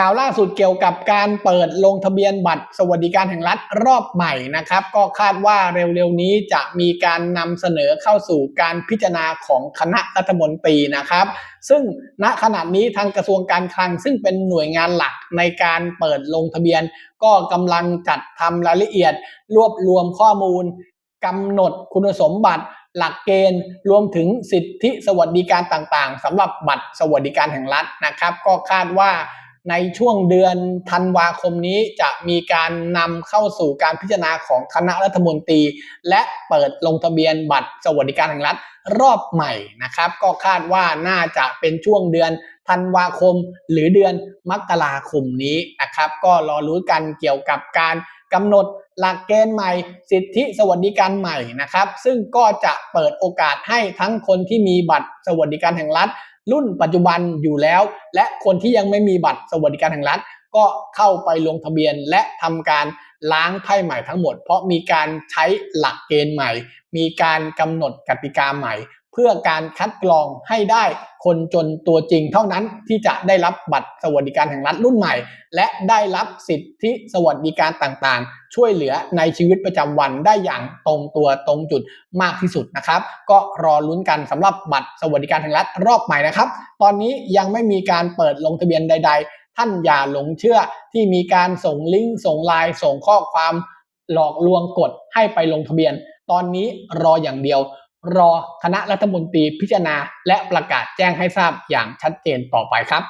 ข่าวล่าสุดเกี่ยวกับการเปิดลงทะเบียนบัตรสวัสดิการแห่งรัฐรอบใหม่นะครับ ก็คาดว่าเร็วๆนี้จะมีการนำเสนอเข้าสู่การพิจารณาของคณะรัฐมนตรีนะครับ ซึ่งณขณะนี้ทางกระทรวงการคลังซึ่งเป็นหน่วยงานหลักในการเปิดลงทะเบียน ก็กำลังจัดทำรายละเอียด รวบรวมข้อมูลกำหนดคุณสมบัติหลักเกณฑ์รวมถึงสิทธิสวัสดิการต่างๆสำหรับบัตรสวัสดิการแห่งรัฐนะครับ ก็คาดว่า ในช่วงเดือนธันวาคมนี้จะมีการนำเข้าสู่การพิจารณาของคณะรัฐมนตรี และเปิดลงทะเบียนบัตรสวัสดิการแห่งรัฐรอบใหม่นะครับ ก็คาดว่าน่าจะเป็นช่วงเดือนธันวาคม หรือเดือนมกราคมนี้นะครับ ก็รอรู้กันเกี่ยวกับการกำหนดหลักเกณฑ์ใหม่ สิทธิสวัสดิการใหม่นะครับ ซึ่งก็จะเปิดโอกาสให้ทั้งคนที่มีบัตรสวัสดิการแห่งรัฐ รุ่นปัจจุบันอยู่แล้ว และคนที่ยังไม่มีบัตรสวัสดิการแห่งรัฐ ก็เข้าไปลงทะเบียนและทำการล้างไพ่ใหม่ทั้งหมด เพราะมีการใช้หลักเกณฑ์ใหม่ มีการกำหนดกติกาใหม่ เพื่อการคัดกรองให้ได้คนจนตัวจริงเท่านั้นที่จะได้รับบัตรสวัสดิการแห่งรัฐรุ่นใหม่ และได้รับสิทธิสวัสดิการต่างๆ ช่วยเหลือในชีวิตประจำวันได้อย่างตรงตัวตรงจุดมากที่สุดนะครับ ก็รอลุ้นกันสำหรับบัตรสวัสดิการแห่งรัฐรอบใหม่นะครับ ตอนนี้ยังไม่มีการเปิดลงทะเบียนใด ๆ ท่านอย่าหลงเชื่อที่มีการส่งลิงก์ส่งไลน์ส่งข้อความหลอกลวงกดให้ไปลงทะเบียน ตอนนี้รออย่างเดียว รอคณะรัฐมนตรีพิจารณา และประกาศแจ้งให้ทราบอย่างชัดเจนต่อไปครับ